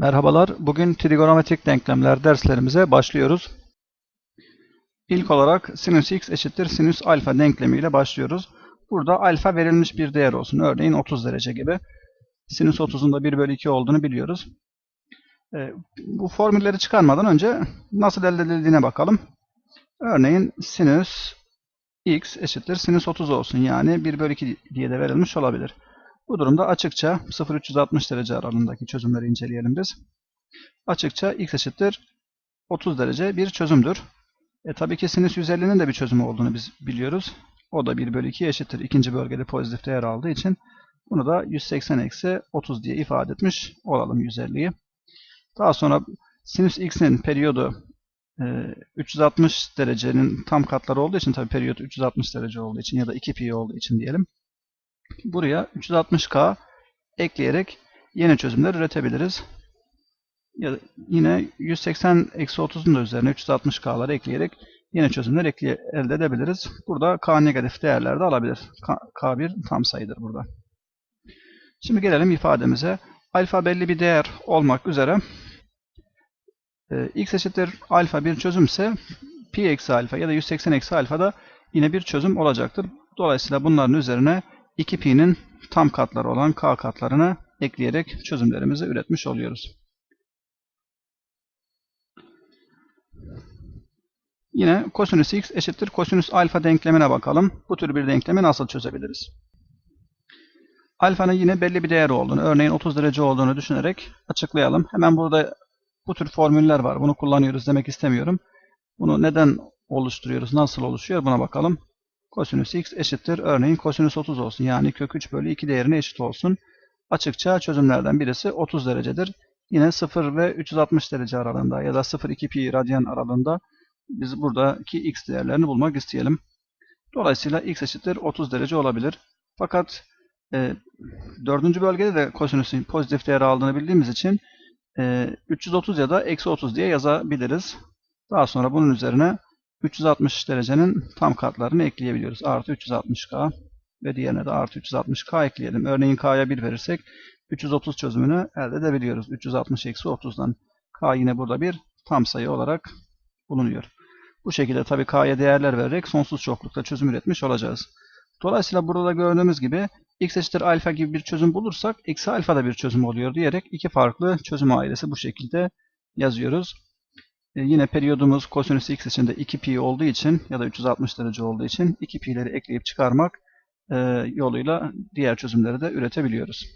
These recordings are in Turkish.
Merhabalar. Bugün trigonometrik denklemler derslerimize başlıyoruz. İlk olarak sinüs x eşittir sinüs alfa denklemiyle başlıyoruz. Burada alfa verilmiş bir değer olsun. Örneğin 30 derece gibi. Sinüs 30'un da 1 bölü 2 olduğunu biliyoruz. Ee, bu formülleri çıkarmadan önce nasıl elde edildiğine bakalım. Örneğin sinüs x eşittir sinüs 30 olsun. Yani 1 bölü 2 diye de verilmiş olabilir. Bu durumda açıkça 0-360 derece aralığındaki çözümleri inceleyelim biz. Açıkça x eşittir 30 derece bir çözümdür. E, tabii ki sinüs 150'nin de bir çözümü olduğunu biz biliyoruz. O da 1 bölü 2 eşittir. İkinci bölgede pozitif değer aldığı için bunu da 180 eksi 30 diye ifade etmiş olalım 150'yi. Daha sonra sinüs x'in periyodu e, 360 derecenin tam katları olduğu için tabii periyot 360 derece olduğu için ya da 2 pi olduğu için diyelim. Buraya 360k ekleyerek yeni çözümler üretebiliriz. Ya da yine 180 eksi 30'un da üzerine 360k'ları ekleyerek yeni çözümler ekleye, elde edebiliriz. Burada k negatif değerler de alabilir. K, k bir tam sayıdır burada. Şimdi gelelim ifademize. Alfa belli bir değer olmak üzere e, x eşittir alfa bir çözümse pi eksi alfa ya da 180 eksi alfa da yine bir çözüm olacaktır. Dolayısıyla bunların üzerine 2pi'nin tam katları olan k katlarını ekleyerek çözümlerimizi üretmiş oluyoruz. Yine kosinüs x eşittir kosinüs alfa denklemine bakalım. Bu tür bir denklemi nasıl çözebiliriz? Alfanın yine belli bir değer olduğunu, örneğin 30 derece olduğunu düşünerek açıklayalım. Hemen burada bu tür formüller var. Bunu kullanıyoruz demek istemiyorum. Bunu neden oluşturuyoruz, nasıl oluşuyor buna bakalım. Kosinüs x eşittir. Örneğin kosinüs 30 olsun. Yani kök 3 bölü 2 değerine eşit olsun. Açıkça çözümlerden birisi 30 derecedir. Yine 0 ve 360 derece aralığında ya da 0-2 pi radyan aralığında biz buradaki x değerlerini bulmak isteyelim. Dolayısıyla x eşittir 30 derece olabilir. Fakat e, dördüncü bölgede de kosinüsün pozitif değer aldığını bildiğimiz için e, 330 ya da eksi 30 diye yazabiliriz. Daha sonra bunun üzerine 360 derecenin tam katlarını ekleyebiliyoruz. Artı 360k ve diğerine de artı 360k ekleyelim. Örneğin k'ya 1 verirsek 330 çözümünü elde edebiliyoruz. 360 eksi 30'dan. k yine burada bir tam sayı olarak bulunuyor. Bu şekilde tabii k'ya değerler vererek sonsuz çoklukta çözüm üretmiş olacağız. Dolayısıyla burada da gördüğümüz gibi x eşittir alfa gibi bir çözüm bulursak eksi alfa da bir çözüm oluyor diyerek iki farklı çözüm ailesi bu şekilde yazıyoruz. E, yine periyodumuz kosinüs x için de 2pi olduğu için ya da 360 derece olduğu için 2pi'leri ekleyip çıkarmak e, yoluyla diğer çözümleri de üretebiliyoruz.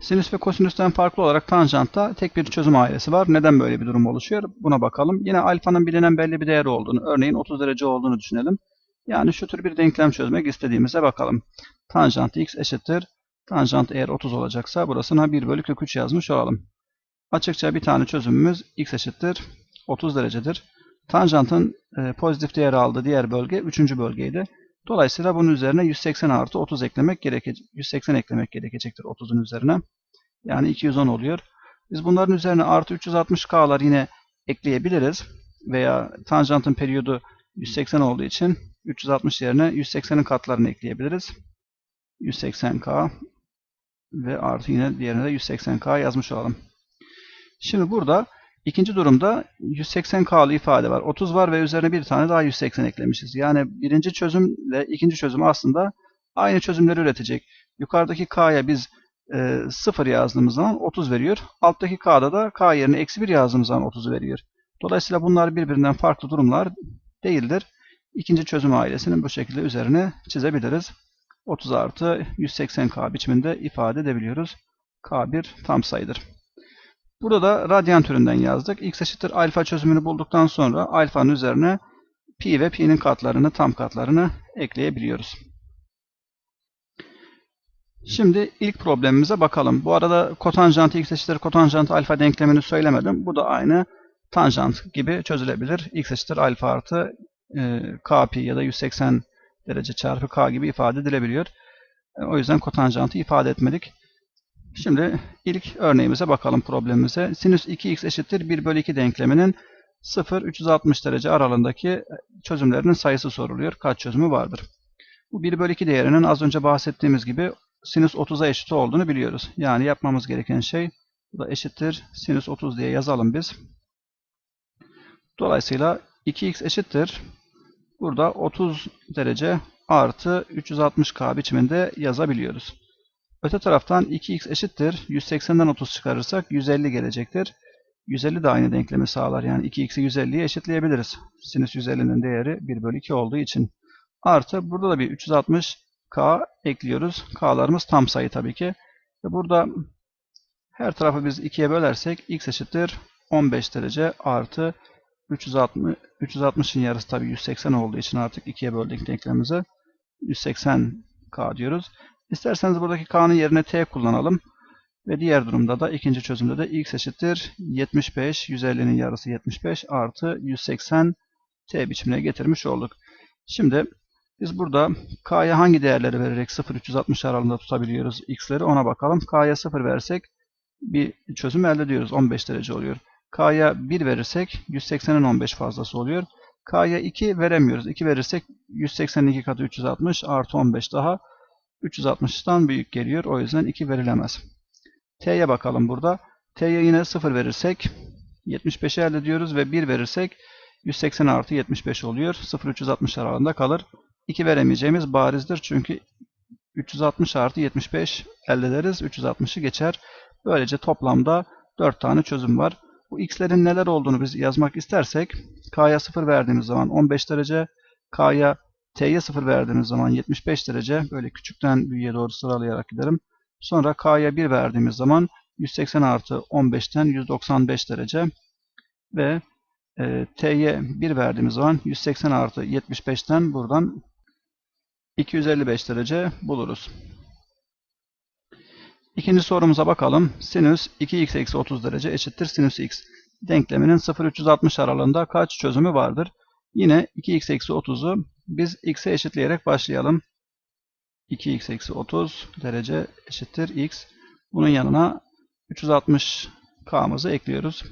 Sinüs ve kosinüsten farklı olarak tanjantta tek bir çözüm ailesi var. Neden böyle bir durum oluşuyor? Buna bakalım. Yine alfanın bilinen belli bir değeri olduğunu, örneğin 30 derece olduğunu düşünelim. Yani şu tür bir denklem çözmek istediğimize bakalım. Tanjant x eşittir. Tanjant eğer 30 olacaksa burasına 1 bölü kök 3 yazmış olalım. Açıkça bir tane çözümümüz x eşittir 30 derecedir. Tanjantın e, pozitif değeri aldığı diğer bölge 3. bölgeydi. Dolayısıyla bunun üzerine 180 artı 30 eklemek gerekecek. 180 eklemek gerekecektir 30'un üzerine. Yani 210 oluyor. Biz bunların üzerine artı 360k'lar yine ekleyebiliriz. Veya tanjantın periyodu 180 olduğu için 360 yerine 180'in katlarını ekleyebiliriz. 180k ve artı yine diğerine de 180k yazmış olalım. Şimdi burada ikinci durumda 180k'lı ifade var. 30 var ve üzerine bir tane daha 180 eklemişiz. Yani birinci çözümle ikinci çözüm aslında aynı çözümleri üretecek. Yukarıdaki k'ya biz e, 0 yazdığımız zaman 30 veriyor. Alttaki k'da da k yerine eksi 1 yazdığımız zaman 30'u veriyor. Dolayısıyla bunlar birbirinden farklı durumlar değildir. İkinci çözüm ailesinin bu şekilde üzerine çizebiliriz. 30 artı 180k biçiminde ifade edebiliyoruz. k bir tam sayıdır. Burada da radyan türünden yazdık. x eşittir alfa çözümünü bulduktan sonra alfanın üzerine pi ve pi'nin katlarını, tam katlarını ekleyebiliyoruz. Şimdi ilk problemimize bakalım. Bu arada kotanjant x eşittir kotanjant alfa denklemini söylemedim. Bu da aynı tanjant gibi çözülebilir. x eşittir alfa artı e, k pi ya da 180 derece çarpı k gibi ifade edilebiliyor. E, o yüzden kotanjantı ifade etmedik. Şimdi ilk örneğimize bakalım problemimize. Sinüs 2x eşittir 1 bölü 2 denkleminin 0-360 derece aralığındaki çözümlerinin sayısı soruluyor. Kaç çözümü vardır? Bu 1 bölü 2 değerinin az önce bahsettiğimiz gibi sinüs 30'a eşit olduğunu biliyoruz. Yani yapmamız gereken şey Bu da eşittir sinüs 30 diye yazalım biz. Dolayısıyla 2x eşittir. Burada 30 derece artı 360k biçiminde yazabiliyoruz. Öte taraftan 2x eşittir. 180'den 30 çıkarırsak 150 gelecektir. 150 de aynı denklemi sağlar. Yani 2x'i 150'ye eşitleyebiliriz. Sinüs 150'nin değeri 1 bölü 2 olduğu için. Artı burada da bir 360k ekliyoruz. K'larımız tam sayı tabii ki. Ve burada her tarafı biz 2'ye bölersek x eşittir 15 derece artı 360 360'ın yarısı tabii 180 olduğu için artık 2'ye böldük denklemimizi. 180k diyoruz. İsterseniz buradaki k'nın yerine t kullanalım. Ve diğer durumda da ikinci çözümde de x eşittir 75, 150'nin yarısı 75 artı 180 t biçimine getirmiş olduk. Şimdi biz burada k'ya hangi değerleri vererek 0-360 aralığında tutabiliyoruz x'leri ona bakalım. k'ya 0 versek bir çözüm elde ediyoruz. 15 derece oluyor. K'ya 1 verirsek 180'in 15 fazlası oluyor. K'ya 2 veremiyoruz. 2 verirsek 182 katı 360 artı 15 daha 360'tan büyük geliyor. O yüzden 2 verilemez. T'ye bakalım burada. T'ye yine 0 verirsek 75'i elde ediyoruz ve 1 verirsek 180 artı 75 oluyor. 0-360 aralığında kalır. 2 veremeyeceğimiz barizdir. Çünkü 360 artı 75 elde ederiz. 360'ı geçer. Böylece toplamda 4 tane çözüm var. Bu x'lerin neler olduğunu biz yazmak istersek k'ya 0 verdiğimiz zaman 15 derece, k'ya t'ye 0 verdiğimiz zaman 75 derece. Böyle küçükten büyüğe doğru sıralayarak giderim. Sonra k'ya 1 verdiğimiz zaman 180 artı 15'ten 195 derece ve e, t'ye 1 verdiğimiz zaman 180 artı 75'ten buradan 255 derece buluruz. İkinci sorumuza bakalım. Sinüs 2x eksi 30 derece eşittir sinüs x. Denkleminin 0-360 aralığında kaç çözümü vardır? Yine 2x eksi 30'u biz x'e eşitleyerek başlayalım. 2x eksi 30 derece eşittir x. Bunun yanına 360k'mızı ekliyoruz.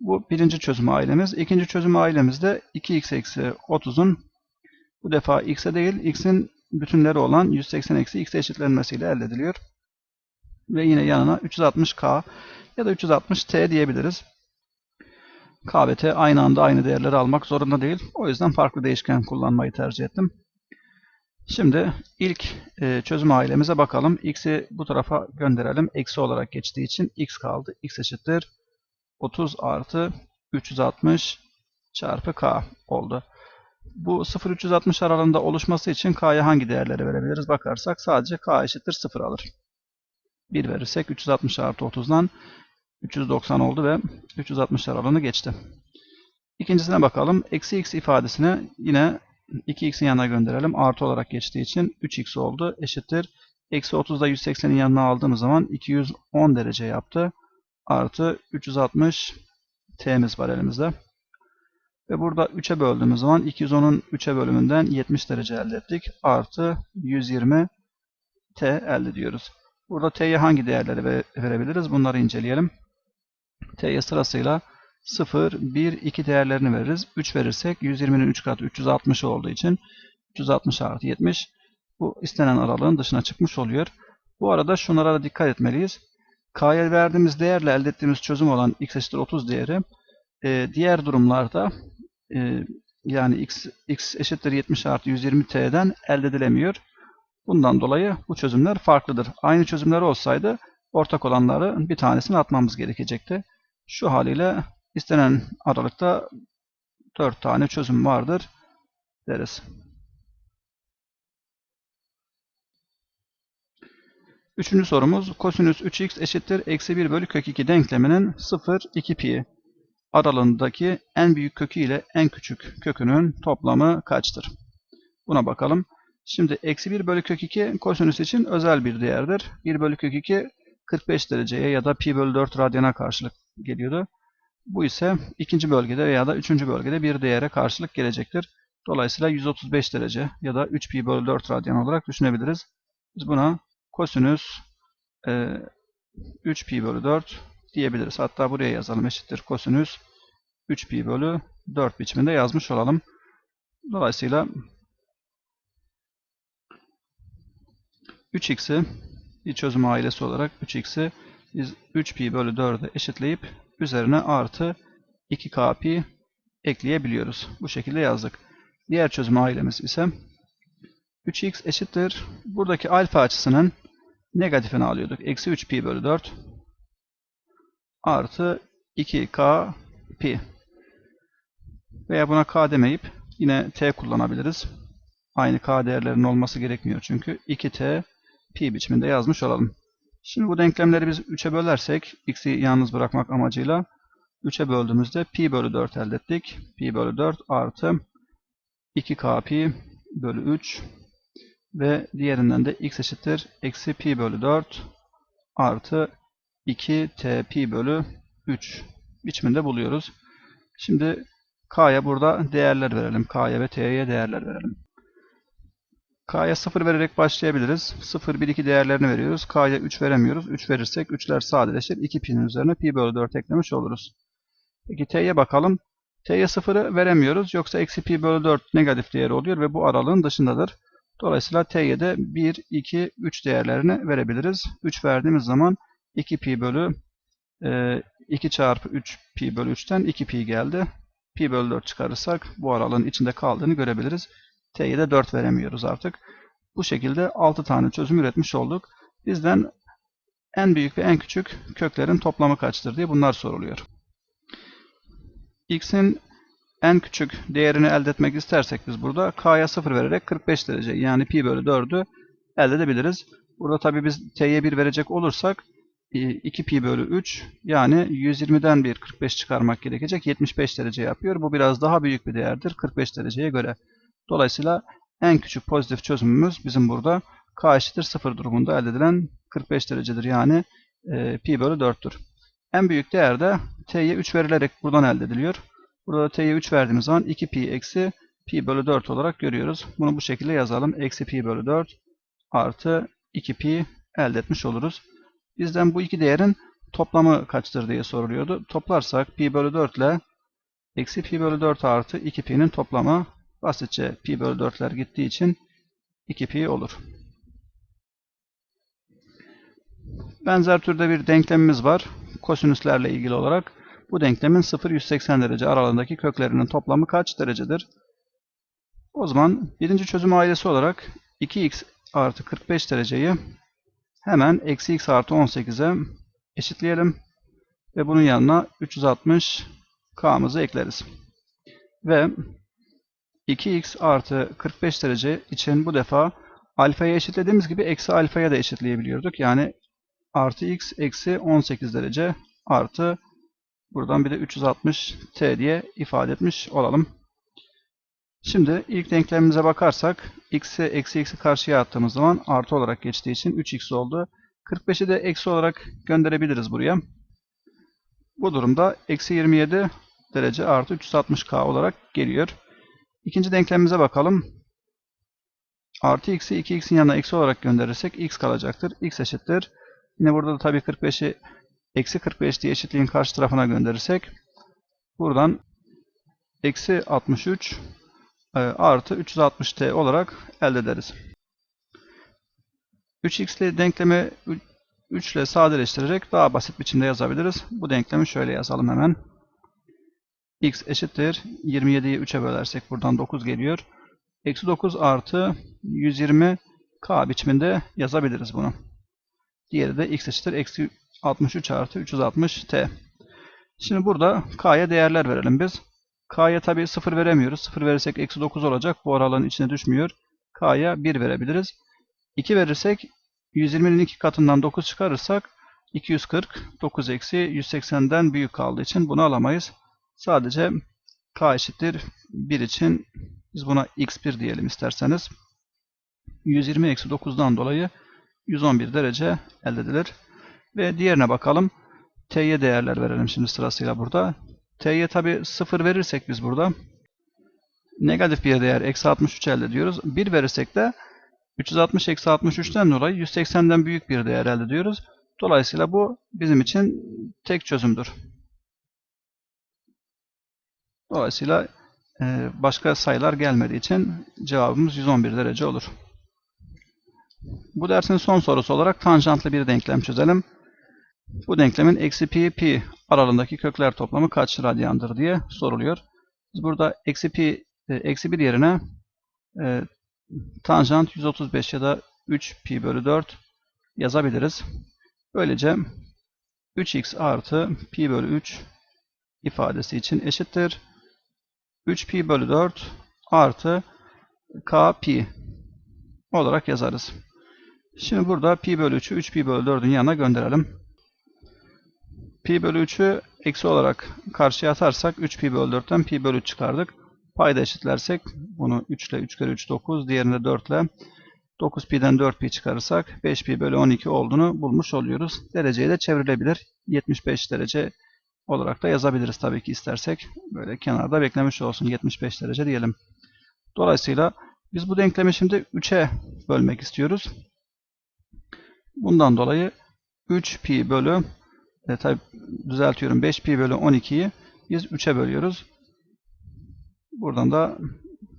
Bu birinci çözüm ailemiz. İkinci çözüm ailemizde 2x eksi 30'un bu defa x'e değil x'in bütünleri olan 180 eksi x'e eşitlenmesiyle elde ediliyor. Ve yine yanına 360k ya da 360t diyebiliriz. K ve T aynı anda aynı değerleri almak zorunda değil. O yüzden farklı değişken kullanmayı tercih ettim. Şimdi ilk e, çözüm ailemize bakalım. X'i bu tarafa gönderelim. Eksi olarak geçtiği için x kaldı. x eşittir 30 artı 360 çarpı k oldu. Bu 0-360 aralığında oluşması için k'ya hangi değerleri verebiliriz? Bakarsak sadece k eşittir 0 alır. 1 verirsek 360 artı 30'dan 390 oldu ve 360 aralığını geçti. İkincisine bakalım. Eksi x ifadesini yine 2x'in yanına gönderelim. Artı olarak geçtiği için 3x oldu. Eşittir. Eksi 30'da 180'in yanına aldığımız zaman 210 derece yaptı. Artı 360 t'miz var elimizde. Ve burada 3'e böldüğümüz zaman 210'un 3'e bölümünden 70 derece elde ettik. Artı 120 t elde ediyoruz. Burada t'ye hangi değerleri verebiliriz? Bunları inceleyelim. T'ye sırasıyla 0, 1, 2 değerlerini veririz. 3 verirsek 120'nin 3 katı 360 olduğu için 360 artı 70 bu istenen aralığın dışına çıkmış oluyor. Bu arada şunlara da dikkat etmeliyiz. K'ya verdiğimiz değerle elde ettiğimiz çözüm olan x eşittir 30 değeri e, diğer durumlarda e, yani x, x eşittir 70 artı 120 t'den elde edilemiyor. Bundan dolayı bu çözümler farklıdır. Aynı çözümler olsaydı ortak olanları bir tanesini atmamız gerekecekti. Şu haliyle istenen aralıkta 4 tane çözüm vardır deriz. Üçüncü sorumuz kosinüs 3x eşittir eksi 1 bölü kök 2 denkleminin 0, 2 pi aralığındaki en büyük kökü ile en küçük kökünün toplamı kaçtır? Buna bakalım. Şimdi eksi 1 bölü kök 2 kosinüs için özel bir değerdir. 1 bölü kök 2 45 dereceye ya da pi bölü 4 radyana karşılık geliyordu. Bu ise ikinci bölgede veya da üçüncü bölgede bir değere karşılık gelecektir. Dolayısıyla 135 derece ya da 3 pi bölü 4 radyan olarak düşünebiliriz. Biz buna kosinüs e, 3 pi bölü 4 diyebiliriz. Hatta buraya yazalım eşittir kosinüs 3 pi bölü 4 biçiminde yazmış olalım. Dolayısıyla 3x'i bir çözüm ailesi olarak 3x'i biz 3 pi bölü 4'ü eşitleyip üzerine artı 2k pi ekleyebiliyoruz. Bu şekilde yazdık. Diğer çözüm ailemiz ise 3x eşittir. Buradaki alfa açısının negatifini alıyorduk. Eksi 3 pi bölü 4 artı 2k pi. Veya buna k demeyip yine t kullanabiliriz. Aynı k değerlerinin olması gerekmiyor çünkü 2t pi biçiminde yazmış olalım. Şimdi bu denklemleri biz 3'e bölersek x'i yalnız bırakmak amacıyla 3'e böldüğümüzde pi bölü 4 elde ettik. Pi bölü 4 artı 2k pi bölü 3 ve diğerinden de x eşittir eksi pi bölü 4 artı 2t pi bölü 3 biçiminde buluyoruz. Şimdi k'ya burada değerler verelim. k'ya ve t'ye değerler verelim. K'ya 0 vererek başlayabiliriz. 0, 1, 2 değerlerini veriyoruz. K'ya 3 veremiyoruz. 3 verirsek 3'ler sadeleşir. 2 pi'nin üzerine pi bölü 4 eklemiş oluruz. Peki t'ye bakalım. t'ye 0'ı veremiyoruz. Yoksa eksi pi bölü 4 negatif değeri oluyor ve bu aralığın dışındadır. Dolayısıyla t'ye de 1, 2, 3 değerlerini verebiliriz. 3 verdiğimiz zaman 2 pi bölü 2 çarpı 3 pi bölü 3'ten 2 pi geldi. Pi bölü 4 çıkarırsak bu aralığın içinde kaldığını görebiliriz. T'ye de 4 veremiyoruz artık. Bu şekilde 6 tane çözüm üretmiş olduk. Bizden en büyük ve en küçük köklerin toplamı kaçtır diye bunlar soruluyor. X'in en küçük değerini elde etmek istersek biz burada K'ya 0 vererek 45 derece yani pi bölü 4'ü elde edebiliriz. Burada tabi biz T'ye 1 verecek olursak 2 pi bölü 3 yani 120'den bir 45 çıkarmak gerekecek. 75 derece yapıyor. Bu biraz daha büyük bir değerdir 45 dereceye göre. Dolayısıyla en küçük pozitif çözümümüz bizim burada k eşittir 0 durumunda elde edilen 45 derecedir. Yani e, pi bölü 4'tür. En büyük değer de t'ye 3 verilerek buradan elde ediliyor. Burada t'ye 3 verdiğimiz zaman 2 pi eksi pi bölü 4 olarak görüyoruz. Bunu bu şekilde yazalım. Eksi pi bölü 4 artı 2 pi elde etmiş oluruz. Bizden bu iki değerin toplamı kaçtır diye soruluyordu. Toplarsak pi bölü 4 ile eksi pi bölü 4 artı 2 pi'nin toplamı basitçe pi bölü 4'ler gittiği için 2 pi olur. Benzer türde bir denklemimiz var. Kosinüslerle ilgili olarak. Bu denklemin 0-180 derece aralığındaki köklerinin toplamı kaç derecedir? O zaman birinci çözüm ailesi olarak 2x artı 45 dereceyi hemen eksi x artı 18'e eşitleyelim. Ve bunun yanına 360 k'mızı ekleriz. Ve 2x artı 45 derece için bu defa alfaya eşitlediğimiz gibi eksi alfaya da eşitleyebiliyorduk. Yani artı x eksi 18 derece artı buradan bir de 360 t diye ifade etmiş olalım. Şimdi ilk denklemimize bakarsak x'i eksi x'i karşıya attığımız zaman artı olarak geçtiği için 3x oldu. 45'i de eksi olarak gönderebiliriz buraya. Bu durumda eksi 27 derece artı 360k olarak geliyor. İkinci denklemimize bakalım. Artı x'i 2x'in yanına eksi olarak gönderirsek x kalacaktır. x eşittir. Yine burada da tabii 45'i eksi 45 diye eşitliğin karşı tarafına gönderirsek buradan eksi 63 e, artı 360t olarak elde ederiz. 3x'li denklemi 3 ile sadeleştirerek daha basit biçimde yazabiliriz. Bu denklemi şöyle yazalım hemen. X eşittir. 27'yi 3'e bölersek buradan 9 geliyor. Eksi 9 artı 120 k biçiminde yazabiliriz bunu. Diğeri de x eşittir. Eksi 63 artı 360 t. Şimdi burada k'ya değerler verelim biz. k'ya tabi 0 veremiyoruz. 0 verirsek eksi 9 olacak. Bu aralığın içine düşmüyor. k'ya 1 verebiliriz. 2 verirsek 120'nin 2 katından 9 çıkarırsak 240. 9 eksi 180'den büyük kaldığı için bunu alamayız. Sadece k eşittir 1 için biz buna x1 diyelim isterseniz. 120 eksi 9'dan dolayı 111 derece elde edilir. Ve diğerine bakalım. T'ye değerler verelim şimdi sırasıyla burada. T'ye tabi 0 verirsek biz burada negatif bir değer eksi 63 elde ediyoruz. 1 verirsek de 360 eksi 63'ten dolayı 180'den büyük bir değer elde ediyoruz. Dolayısıyla bu bizim için tek çözümdür. Dolayısıyla e, başka sayılar gelmediği için cevabımız 111 derece olur. Bu dersin son sorusu olarak tanjantlı bir denklem çözelim. Bu denklemin eksi pi pi aralığındaki kökler toplamı kaç radyandır diye soruluyor. Biz burada eksi pi e, eksi 1 yerine e, tanjant 135 ya da 3 pi bölü 4 yazabiliriz. Böylece 3x artı pi bölü 3 ifadesi için eşittir. 3 pi bölü 4 artı k pi olarak yazarız. Şimdi burada pi bölü 3'ü 3 pi bölü 4'ün yanına gönderelim. Pi bölü 3'ü eksi olarak karşıya atarsak 3 pi bölü 4'ten pi bölü 3 çıkardık. Payda eşitlersek bunu 3 ile 3 kere 3 9 diğerini de 4 ile 9 pi'den 4 pi çıkarırsak 5 pi bölü 12 olduğunu bulmuş oluyoruz. Dereceyi de çevrilebilir. 75 derece olarak da yazabiliriz tabii ki istersek. Böyle kenarda beklemiş olsun 75 derece diyelim. Dolayısıyla biz bu denklemi şimdi 3'e bölmek istiyoruz. Bundan dolayı 3 pi bölü e, tabi düzeltiyorum 5 pi bölü 12'yi biz 3'e bölüyoruz. Buradan da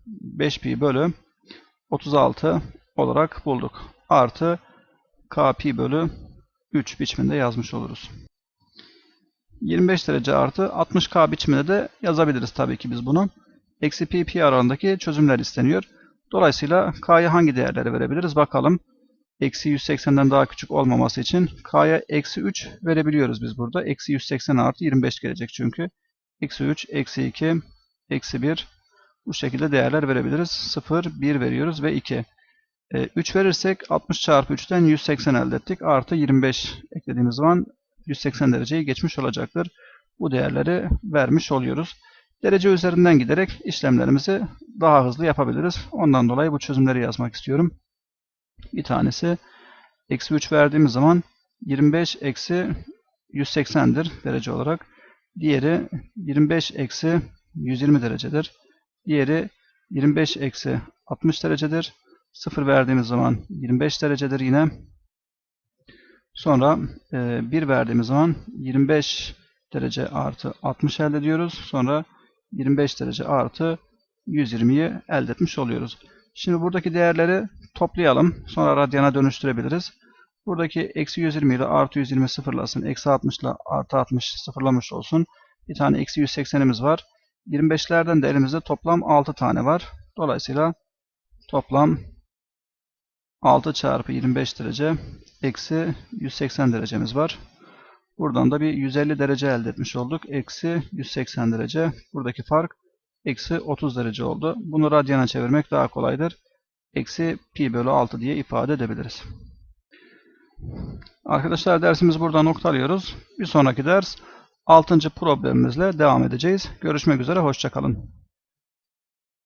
5 pi bölü 36 olarak bulduk. Artı k pi bölü 3 biçiminde yazmış oluruz. 25 derece artı 60k biçiminde de yazabiliriz tabii ki biz bunu. Eksi pi pi aralığındaki çözümler isteniyor. Dolayısıyla k'ya hangi değerleri verebiliriz bakalım. Eksi 180'den daha küçük olmaması için k'ya eksi 3 verebiliyoruz biz burada. Eksi 180 artı 25 gelecek çünkü. Eksi 3, eksi 2, eksi 1 bu şekilde değerler verebiliriz. 0, 1 veriyoruz ve 2. E, 3 verirsek 60 çarpı 3'ten 180 elde ettik. Artı 25 eklediğimiz zaman 180 dereceyi geçmiş olacaktır. Bu değerleri vermiş oluyoruz. Derece üzerinden giderek işlemlerimizi daha hızlı yapabiliriz. Ondan dolayı bu çözümleri yazmak istiyorum. Bir tanesi eksi 3 verdiğimiz zaman 25 eksi 180'dir derece olarak. Diğeri 25 eksi 120 derecedir. Diğeri 25 eksi 60 derecedir. 0 verdiğimiz zaman 25 derecedir yine. Sonra 1 e, verdiğimiz zaman 25 derece artı 60 elde ediyoruz. Sonra 25 derece artı 120'yi elde etmiş oluyoruz. Şimdi buradaki değerleri toplayalım. Sonra radyana dönüştürebiliriz. Buradaki eksi 120 ile artı 120 sıfırlasın. Eksi 60 ile artı 60 sıfırlamış olsun. Bir tane eksi 180'imiz var. 25'lerden de elimizde toplam 6 tane var. Dolayısıyla toplam 6 çarpı 25 derece eksi 180 derecemiz var. Buradan da bir 150 derece elde etmiş olduk. Eksi 180 derece. Buradaki fark eksi 30 derece oldu. Bunu radyana çevirmek daha kolaydır. Eksi pi bölü 6 diye ifade edebiliriz. Arkadaşlar dersimizi burada noktalıyoruz. Bir sonraki ders 6. problemimizle devam edeceğiz. Görüşmek üzere, hoşçakalın.